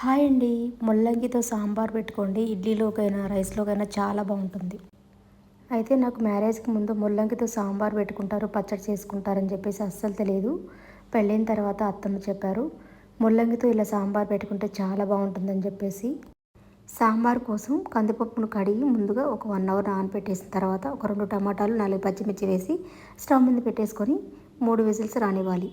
Hi అండి. ముల్లంగితో సాంబార్ పెట్టుకోండి. ఇడ్లీలోకైనా రైస్లోకైనా చాలా బాగుంటుంది. అయితే నాకు మ్యారేజ్కి ముందు ముల్లంగితో సాంబార్ పెట్టుకుంటారు పచ్చడి చేసుకుంటారని చెప్పేసి అస్సలు తెలియదు. పెళ్ళైన తర్వాత అత్తమ్మ చెప్పారు ముల్లంగితో ఇలా సాంబార్ పెట్టుకుంటే చాలా బాగుంటుందని చెప్పేసి. సాంబార్ కోసం కందిపప్పును కడిగి ముందుగా ఒక వన్ అవర్ నానబెట్టేసిన తర్వాత ఒక రెండు టమాటాలు నాలుగు పచ్చిమిర్చి వేసి స్టవ్ మీద పెట్టేసుకొని మూడు విజిల్స్ రానివ్వాలి.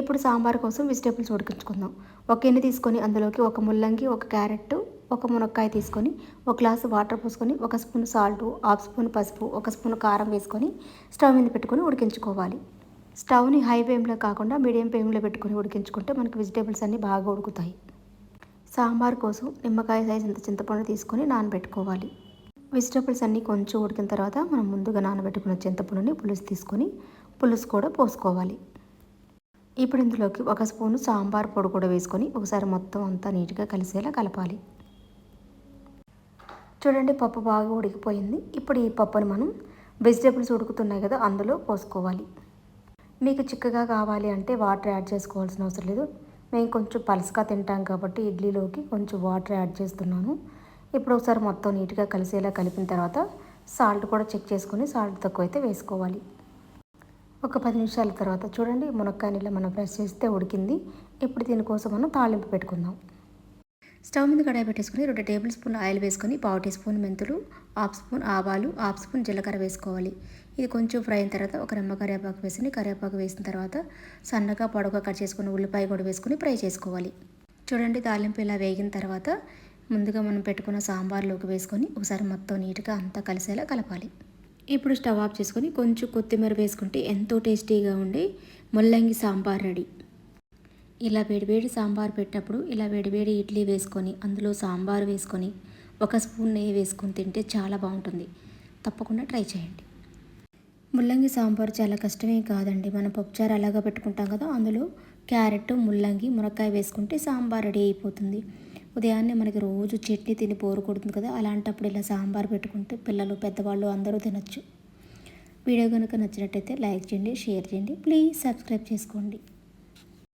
ఇప్పుడు సాంబార్ కోసం వెజిటేబుల్స్ ఉడికించుకుందాం. ఒక గిన్నె తీసుకొని అందులోకి ఒక ముల్లంగి ఒక క్యారెట్ ఒక మునక్కాయ తీసుకొని ఒక గ్లాసు వాటర్ పోసుకొని ఒక స్పూన్ సాల్ట్ హాఫ్ స్పూన్ పసుపు ఒక స్పూన్ కారం వేసుకొని స్టవ్ మీద పెట్టుకొని ఉడికించుకోవాలి. స్టవ్ని హై ఫ్లేమ్లో కాకుండా మీడియం ఫ్లేమ్లో పెట్టుకొని ఉడికించుకుంటే మనకి వెజిటేబుల్స్ అన్నీ బాగా ఉడుకుతాయి. సాంబార్ కోసం నిమ్మకాయ సైజ్ ఇంత చింతపండు తీసుకొని నానబెట్టుకోవాలి. వెజిటేబుల్స్ అన్నీ కొంచెం ఉడికిన తర్వాత మనం ముందుగా నానబెట్టుకున్న చింతపండుని పులుసు తీసుకొని పులుసు కూడా పోసుకోవాలి. ఇప్పుడు ఇందులోకి ఒక స్పూను సాంబార్ పొడి కూడా వేసుకొని ఒకసారి మొత్తం అంతా నీట్గా కలిసేలా కలపాలి. చూడండి పప్పు బాగా ఉడికిపోయింది. ఇప్పుడు ఈ పప్పుని మనం వెజిటేబుల్స్ ఉడుకుతున్నాయి కదా అందులో పోసుకోవాలి. మీకు చిక్కగా కావాలి అంటే వాటర్ యాడ్ చేసుకోవాల్సిన అవసరం లేదు. మేము కొంచెం పలసగా తింటాం కాబట్టి ఇడ్లీలోకి కొంచెం వాటర్ యాడ్ చేస్తున్నాను. ఇప్పుడు ఒకసారి మొత్తం నీట్గా కలిసేలా కలిపిన తర్వాత సాల్ట్ కూడా చెక్ చేసుకొని సాల్ట్ తక్కువ అయితే వేసుకోవాలి. ఒక పది నిమిషాల తర్వాత చూడండి మునక్కాయ మనం ప్రెస్ చేస్తే ఉడికింది. ఇప్పుడు దీనికోసం మనం తాలింపు పెట్టుకుందాం. స్టవ్ మీద కడాయి పెట్టేసుకుని రెండు టేబుల్ స్పూన్ ఆయిల్ వేసుకొని పావు టీ స్పూన్ మెంతులు హాఫ్ స్పూన్ ఆవాలు హాఫ్ స్పూన్ జీలకర్ర వేసుకోవాలి. ఇది కొంచెం ఫ్రై అయిన తర్వాత ఒక రెమ్మ కరివేపాకు వేసుకుని కరివేపాకు వేసిన తర్వాత సన్నగా పొడవుగా కట్ చేసుకుని ఉల్లిపాయ కూడా వేసుకొని ఫ్రై చేసుకోవాలి. చూడండి తాలింపు ఇలా వేగిన తర్వాత ముందుగా మనం పెట్టుకున్న సాంబార్లోకి వేసుకొని ఒకసారి మొత్తం నీట్గా అంతా కలిసేలా కలపాలి. ఇప్పుడు స్టవ్ ఆఫ్ చేసుకొని కొంచెం కొత్తిమీర వేసుకుంటే ఎంతో టేస్టీగా ఉండి ముల్లంగి సాంబార్ రెడీ. ఇలా వేడివేడి సాంబార్ పెట్టినప్పుడు ఇలా వేడివేడి ఇడ్లీ వేసుకొని అందులో సాంబార్ వేసుకొని ఒక స్పూన్ నెయ్యి వేసుకొని తింటే చాలా బాగుంటుంది. తప్పకుండా ట్రై చేయండి. ముల్లంగి సాంబార్ చాలా కష్టమే కాదండి. మనం పప్పుచారు అలాగా పెట్టుకుంటాం కదా అందులో క్యారెట్ ముల్లంగి మునక్కాయ వేసుకుంటే సాంబార్ రెడీ అయిపోతుంది. ఉదయాన్నే మనకి రోజు చట్నీ తిని పోరు కొడుతుంది కదా అలాంటప్పుడు ఇలా సాంబార్ పెట్టుకుంటే పిల్లలు పెద్దవాళ్ళు అందరూ తినచ్చు. వీడియో కనుక నచ్చినట్టయితే లైక్ చేయండి షేర్ చేయండి. ప్లీజ్ సబ్స్క్రైబ్ చేసుకోండి.